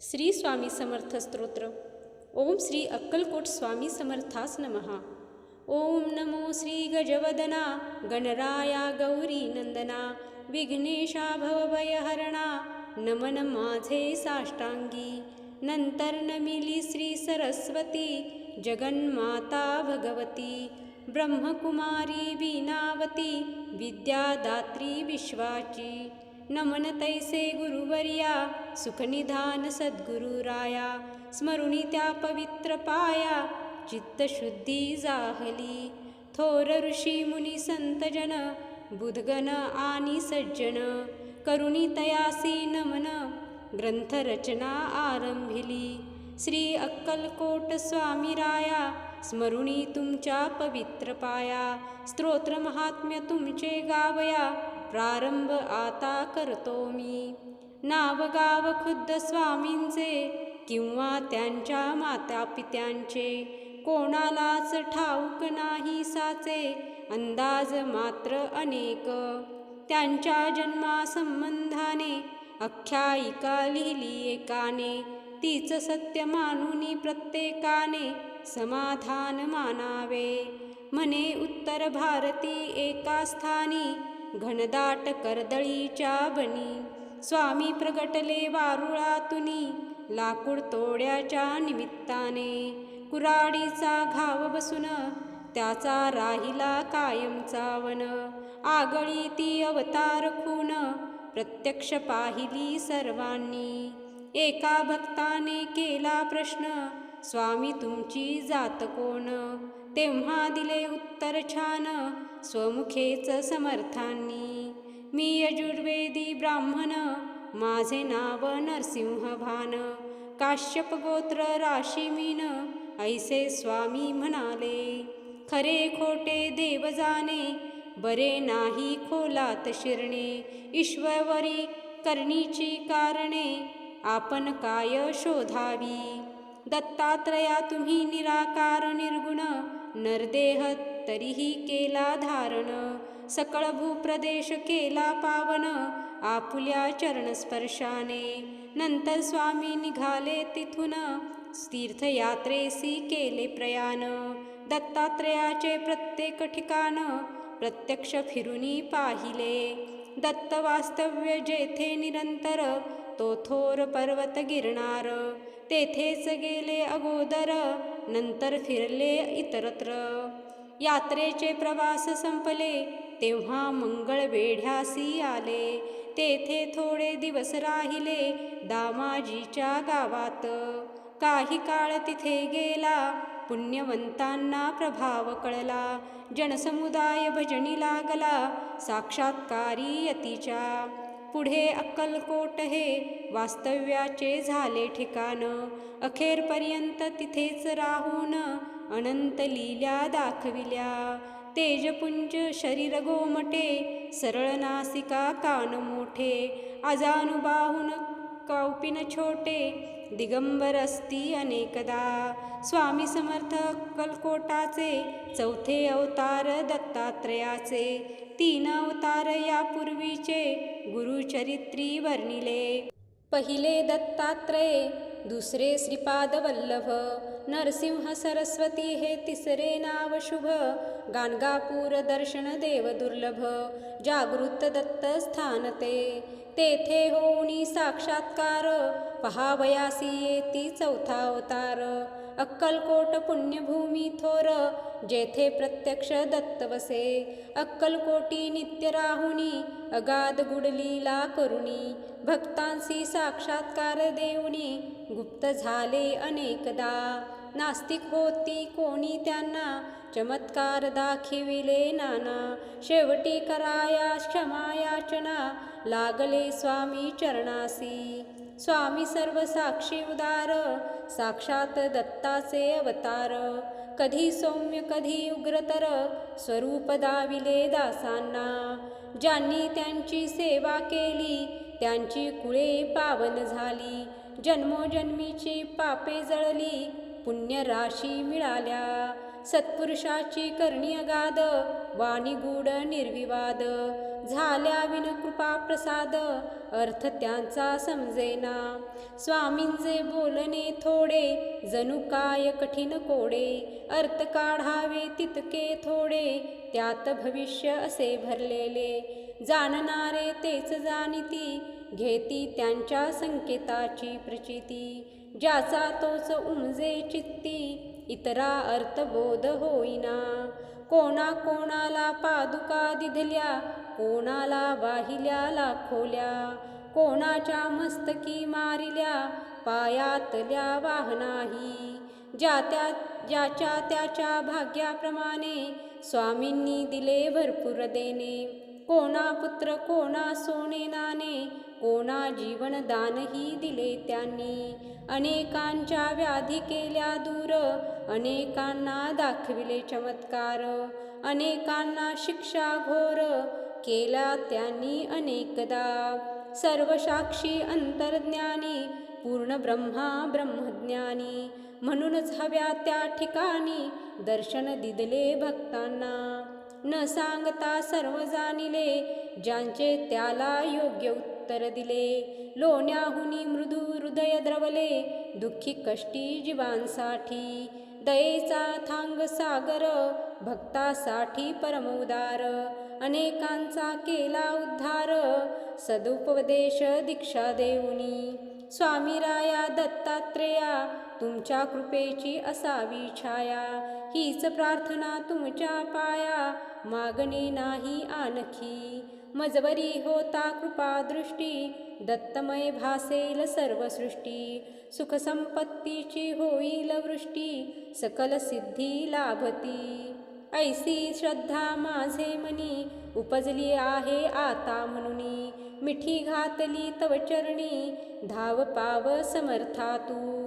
श्री स्वामी समर्थ स्तोत्र। ओम श्री अक्कलकोट स्वामी समर्थास नमहा ओम नमो श्री गजवदना गणराया गौरी नंदना विघ्नेशा भवभयहरणा नमन माझे साष्टांगी। नंतर नमिली श्री सरस्वती जगन्माता भगवती ब्रह्मकुमारी बीनावती विद्यादात्री विश्वाची नमन तैसे गुरुवर्या सुखनिधान सद्गुरुराया स्मरुणी त्या पवित्र पाया चित्तशुद्धी जाहली. थोर ऋषी मुनी संतजन बुधगण आणि सज्जन करुणी तयासी नमन ग्रंथरचना आरंभिली. श्री अक्कलकोट स्वामी राया स्मरुणी तुमच्या पवित्र पाया स्तोत्र महात्म्य तुमचे गावया प्रारंभ आता करतो मी. नाव गाव खुद्द स्वामींचे किंवा त्यांच्या माता पित्यांचे कोणालाच ठाऊक नाही साचे अंदाज मात्र अनेक. त्यांच्या जन्मासंबंधाने आख्यायिका लिहिली एकाने तीच सत्य मानुनी प्रत्येकाने समाधान मानावे म्हणे उत्तर भारती एका स्थानी घनदाट कर्दळीच्या बनी स्वामी प्रगटले वारुळातुनी लाकूड तोड्याच्या निमित्ताने। कुराडीचा घाव बसून त्याचा राहिला कायमचा वन आगळी ती अवतार खून प्रत्यक्ष पाहिली सर्वांनी। एका भक्ताने केला प्रश्न स्वामी तुमची जात कोण? तेव्हा दिले उत्तर छान स्वमुखेच समर्थांनी. मी यजुर्वेदी ब्राह्मण माझे नाव नरसिंहभान. काश्यप गोत्र राशी मीन ऐसे स्वामी म्हणाले. खरे खोटे देव जाणे बरे नाही खोलात शिरणे. ईश्वरी करणीची कारणे आपण काय शोधावी? दत्तात्रया तुम्ही निराकार निर्गुण. नरदेह तरीही केला धारण. सकळ भूप्रदेश केला पावन. आपुल्या चरणस्पर्शाने नंतर स्वामी निघाले तिथून. तीर्थयात्रेसी केले प्रयाण. दत्तात्रयाचे प्रत्येक ठिकाण प्रत्यक्ष फिरुनी पाहिले. दत्त वास्तव्य जेथे निरंतर तो थोर पर्वत गिरणार. तेथेच गेले अगोदर नंतर फिरले इतरत्र. यात्रेचे प्रवास संपले तेव्हा मंगळ वेढ्यासी आले. तेथे थोडे दिवस राहिले दामाजीच्या गावात. काही काळ तिथे गेला पुण्यवंतांना प्रभाव कळला. जनसमुदाय भजनी लागला साक्षात्कारी यतीच्या. पुढे अक्कलकोट हे वास्तव्याचे झाले ठिकाण. अखेरपर्यंत तिथेच राहून अनंत लील्या दाखविल्या. तेजपुंज शरीर गोमटे सरळ नासिका कान मोठे. अजानुबाहून कौपिन छोटे दिगंबर असती अनेकदा. स्वामी समर्थ अक्कलकोटाचे चौथे अवतार दत्तात्रयाचे तीन अवतार यापूर्वीचे गुरुचरित्री वर्णिले. पहिले दत्तात्रय दुसरे श्रीपाद वल्लभ. नरसिंह सरस्वती हे तिसरे नाव शुभ. गाणगापूर दर्शन देव दुर्लभ. जागृत दत्त स्थान ते. तेथे होऊनी साक्षात्कार. पहावयासी येती चौथा अवतार. अक्कलकोट पुण्यभूमी थोर. जेथे प्रत्यक्ष दत्त वसे. अक्कलकोटी नित्य राहुनी. अगाध गुडलीला करुणी भक्तांसी साक्षात्कार देऊनी. गुप्त झाले अनेकदा. नास्तिक होती कोणी त्यांना? चमत्कार दाखिविले नाना. शेवटी कराया क्षमायाचना लागले स्वामी चरणासी. स्वामी सर्व साक्षी उदार. साक्षात दत्ताचे अवतार. कधी सौम्य कधी उग्रतर. स्वरूप दाविले दासांना. ज्यांनी त्यांची सेवा केली त्यांची कुळे पावन झाली. जन्मोजन्मीची पापे जळली. पुण्यराशी मिळाल्या. सत्पुरुषाची कर्णीयगाद वाणीगूढ वाणी गूढ निर्विवाद. झाल्या विन कृपा प्रसाद अर्थ त्यांचा समजेना. स्वामींचे बोलणे थोडे जणू काय कठीण कोडे. अर्थ काढावे तितके थोडे त्यात भविष्य असे भरलेले. जाणणारे तेच जाणीती घेती त्यांच्या संकेताची प्रचिती. ज्याचा तोच उमजे चित्ती इतरा अर्थबोध होईना. कोणा कोणाला पादुका दिधल्या कोणाला वाहिल्या लाखोल्या. कोणाच्या मस्तकी मारिल्या पायातल्या वाहनाही. ज्या त्या ज्याच्या त्याच्या भाग्याप्रमाणे स्वामींनी दिले भरपूर देणे. कोणा पुत्र कोणा सोने नाणे कोणा जीवनदानही दिले त्यांनी. अनेकांच्या व्याधी केल्या दूर अनेकांना दाखविले चमत्कार अनेकांना शिक्षा घोर केला त्यांनी अनेकदा. सर्वसाक्षी अंतर्ज्ञानी पूर्ण ब्रह्मा ब्रह्मज्ञानी म्हणूनच हव्या त्या ठिकाणी दर्शन दिदले भक्तांना. न सांगता सर्व जाणिले ज्यांचे त्याला योग्य उत्तर उत्तर दिले. लोण्याहुनी मृदू हृदय द्रवले. दुःखी कष्टी जीवांसाठी. दयेचा थांग सागर भक्तासाठी परमोदार अनेकांचा केला उद्धार सदुपदेश दीक्षा देऊनी. स्वामी राया दत्तात्रेया तुमच्या कृपेची असावी छाया. हीच प्रार्थना तुमच्या पाया. मागणे नाही आणखी. मजवरी होता कृपा दृष्टी दत्तमय भासेल सर्व सृष्टी होईल वृष्टी सकल सिद्धी लाभती. ऐसी श्रद्धा माझे मनी उपजली आहे आता म्हणुनी. मिठी घातली तव चरणी धाव पाव समर्था तू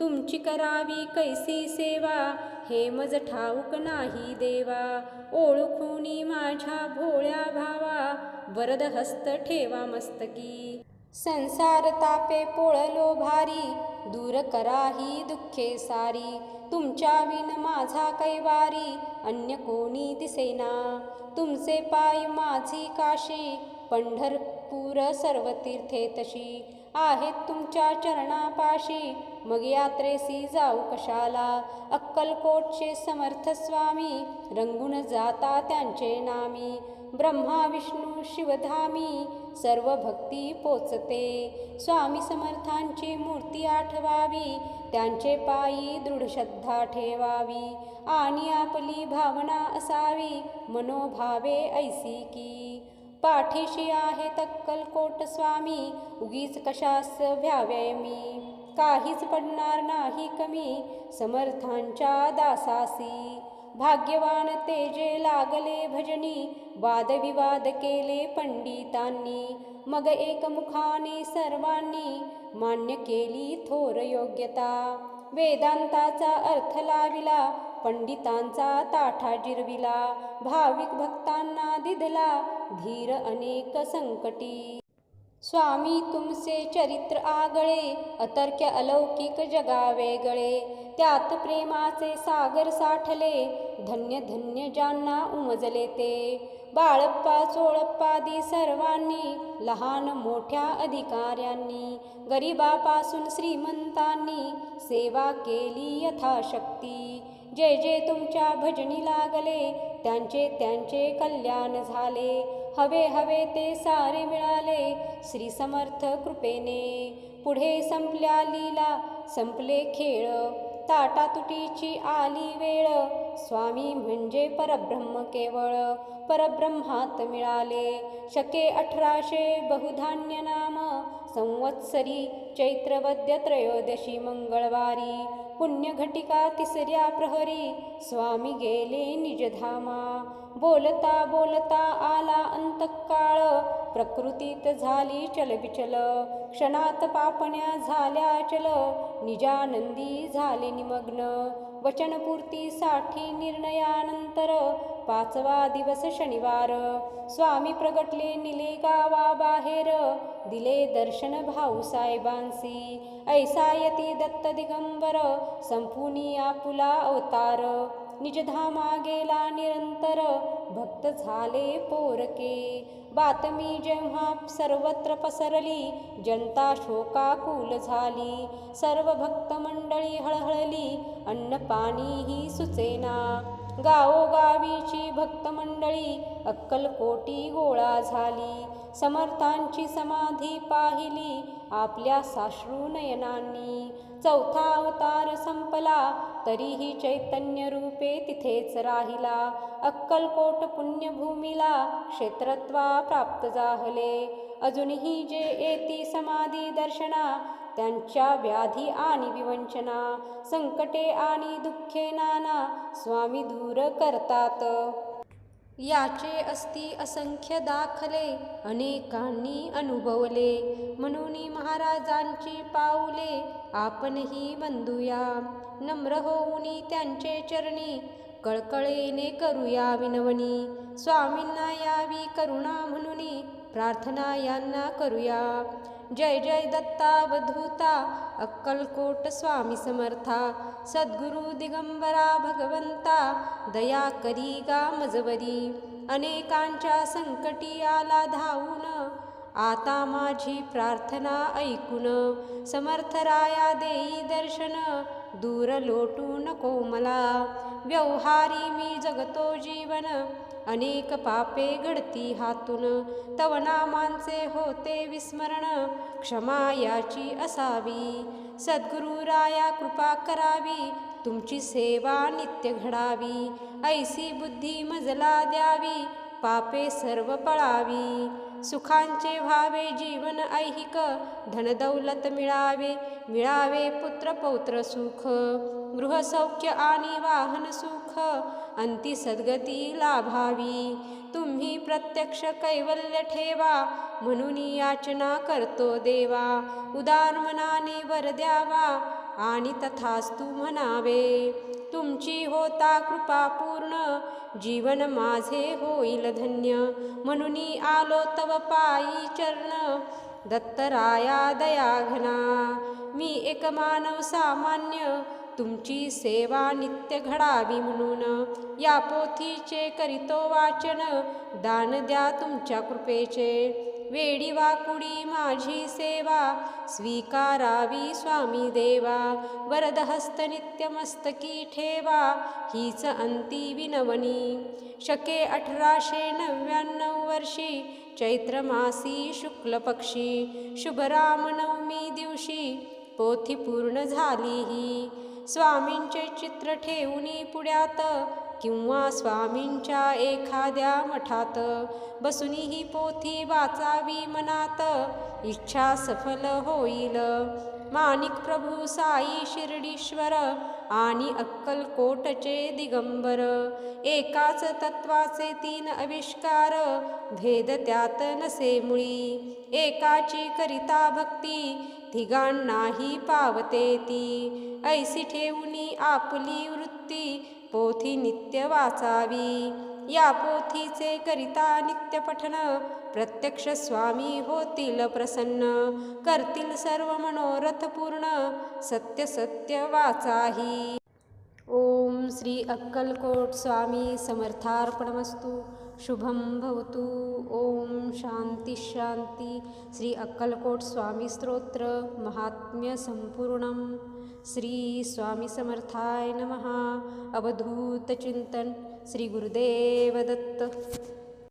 तुमची करावी कैसी सेवा? हे मज ठाऊक नाही देवा. ओळखुनी माझ्या भोळ्या भावा. वरद हस्त ठेवा मस्तकी. संसार तापे पोळलो भारी. दूर कराही दुःखे सारी. तुमच्या विन माझा कैवारी अन्य कोणी दिसेना. तुमचे पाय माझी काशी. पंढरपूर सर्व तीर्थे तशी. आहेत तुमच्या चरणापाशी. मग यात्रेसी जाऊ कशाला? अक्कलकोटचे समर्थ स्वामी रंगून जाता त्यांचे नामी. ब्रह्मा विष्णू शिवधामी सर्व भक्ती पोचते. स्वामी समर्थांची मूर्ती आठवावी त्यांचे पायी दृढ श्रद्धा ठेवावी. आणि आपली भावना असावी मनोभावे ऐसी की. पाठीशी आहे तक्कलकोट स्वामी. उगीच कशास व्याव्याय मी? काहीच पडणार नाही कमी. समर्थांच्या दासासी. भाग्यवान ते जे लागले भजनी. वादविवाद केले पंडितांनी. मग एकमुखाने सर्वांनी. मान्य केली थोर योग्यता. वेदांताचा अर्थ लाविला. पंडितांचा ताठा जिरविला. भाविक भक्तांना दिधला. धीर अनेक संकटी। स्वामी, तुमसे चरित्र आगळे अतर्क्य अलौकिक जगा वेगळे त्यात प्रेमाचे सागर साठले, धन्य धन्य ज्यांना उमजले ते। बाळप्पा चोळप्पादी सर्वांनी, लहान मोठ्या अधिकाऱ्यांनी, गरिबापासून श्रीमंतांनी सेवा केली यथाशक्ती। जे जे तुमच्या भजनी लागले, त्यांचे त्यांचे कल्याण झाले। हवे हवे ते सारे मिळाले. श्री समर्थ कृपेने. पुढे संपल्या लीला संपले खेळ. ताटातुटीची आली वेळ. स्वामी म्हणजे परब्रह्म केवळ. परब्रह्मात मिळाले. शके अठराशे बहुधान्य नाम. संवत्सरी चैत्रवद्य त्रयोदशी मंगळवारी. पुण्यघटिका तिसऱ्या प्रहरी. स्वामी गेले निजधामा. बोलता बोलता आला अंतकाळ. प्रकृतीत झाली चलबिचल. क्षणात पापण्या झाल्या चल. निजानंदी झाले निमग्न. वचनपूर्तीसाठी निर्णयानंतर पाचवा दिवस शनिवार. स्वामी प्रगटले निले गावा बाहेर. दिले दर्शन भाऊसाहेबांसी ऐसायती दत्त दिगंबर. संपुनी आपुला अवतार. निजधामा गेला निरंतर भक्त झाले पोरके. बातमी जेव्हा सर्वत्र पसरली जनता शोकाकुल झाली. सर्व भक्त मंडळी हळहळली अन्न पाणीही सुचेना. गावोगावीची भक्त मंडळी अक्कलकोटी गोळा झाली. समर्थांची समाधी पाहिली आपल्या साश्रू नयनांनी. चौथा अवतार संपला तरीही चैतन्य रूपे तिथेच राहिला. अक्कलकोट पुण्यभूमीला क्षेत्रत्वा प्राप्त जाहले. अजूनही जे येती समाधी दर्शना त्यांच्या व्याधी आणि विवंचना संकटे आणि दुःखे नाना स्वामी दूर करतात. याचे असती असंख्य दाखले अनेकांनी अनुभवले. म्हणून महाराजांची पाऊले आपणही बंधूया. नम्र होऊन त्यांचे चरणी. कळकळेने करूया विनवणी. स्वामींना यावी करुणा म्हणून प्रार्थना यांना करूया. जय जय दत्तावधूता अक्कलकोट स्वामी समर्था. सद्गुरु दिगंबरा भगवंता दया करी गा मजवरी. अनेकांच्या संकटी आला धावून. आता माझी प्रार्थना ऐकून समर्थराया देई दर्शन. दूर लोटू नको मला व्यवहारी मी जगतो जीवन अनेक पापे घडती हातून. तव नामांचे होते विस्मरण क्षमा याची असावी. सद्गुरुराया कृपा करावी तुमची सेवा नित्य घडावी. ऐसी बुद्धी मजला द्यावी पापे सर्व पळावी. सुखांचे व्हावे जीवन ऐहिक धनदौलत मिळावे मिळावे पुत्र पौत्र सुख गृहसौख्य आणि वाहन सुख अंती सद्गती लाभावी. तुम्ही प्रत्यक्ष कैवल्य ठेवा म्हणून याचना करतो देवा. उदार मनाने वर द्यावा आणि तथास्तु म्हणावे. तुमची होता कृपा पूर्ण. जीवन माझे होईल धन्य. म्हणून आलो तव पायी चरण. दत्तराया दयाघना मी एक मानव सामान्य. तुमची सेवा नित्य घडावी म्हणून. या पोथीचे करितो वाचन. दान द्या तुमच्या कृपेचे. वेडी वाकुडी माझी सेवा. स्वीकारावी स्वामी देवा. वरदहस्त नित्यमस्तकी ठेवा. हीच अंती विनवणी. शके अठराशे नव्याण्णव वर्षी चैत्र मासी शुक्ल पक्षी. शुभरामनवमी दिवशी पोथी पूर्ण झाली ही स्वामींचे चित्र ठेवूनी पुढ्यात किंवा स्वामींच्या एखाद्या मठात बसूनी ही पोथी वाचावी मनात इच्छा सफल होईल. माणिक प्रभू साई शिर्डीश्वर आणि अक्कलकोटचे दिगंबर एकाच तत्वाचे तीन आविष्कार भेद त्यात नसे मुळी. एकाची करिता भक्ती तिघांनाही पावते ती. ऐसी ठेवणी आपली वृत्ती पोथी नित्य वाचावी. या पोथीचे करिता नित्य पठन प्रत्यक्ष स्वामी होतील प्रसन्न. करतील सर्व मनोरथ पूर्ण. सत्य सत्य वाचाही. ओम श्री अक्कलकोट स्वामी समर्थार्पणमस्तु. शुभम भवतु. ओम शांती शांती. श्री अक्कलकोट स्वामी स्तोत्र. महात्म्य संपूर्णम. श्री स्वामी समर्थाय नमः. अवधूत चिंतन श्री गुरुदेव दत्त.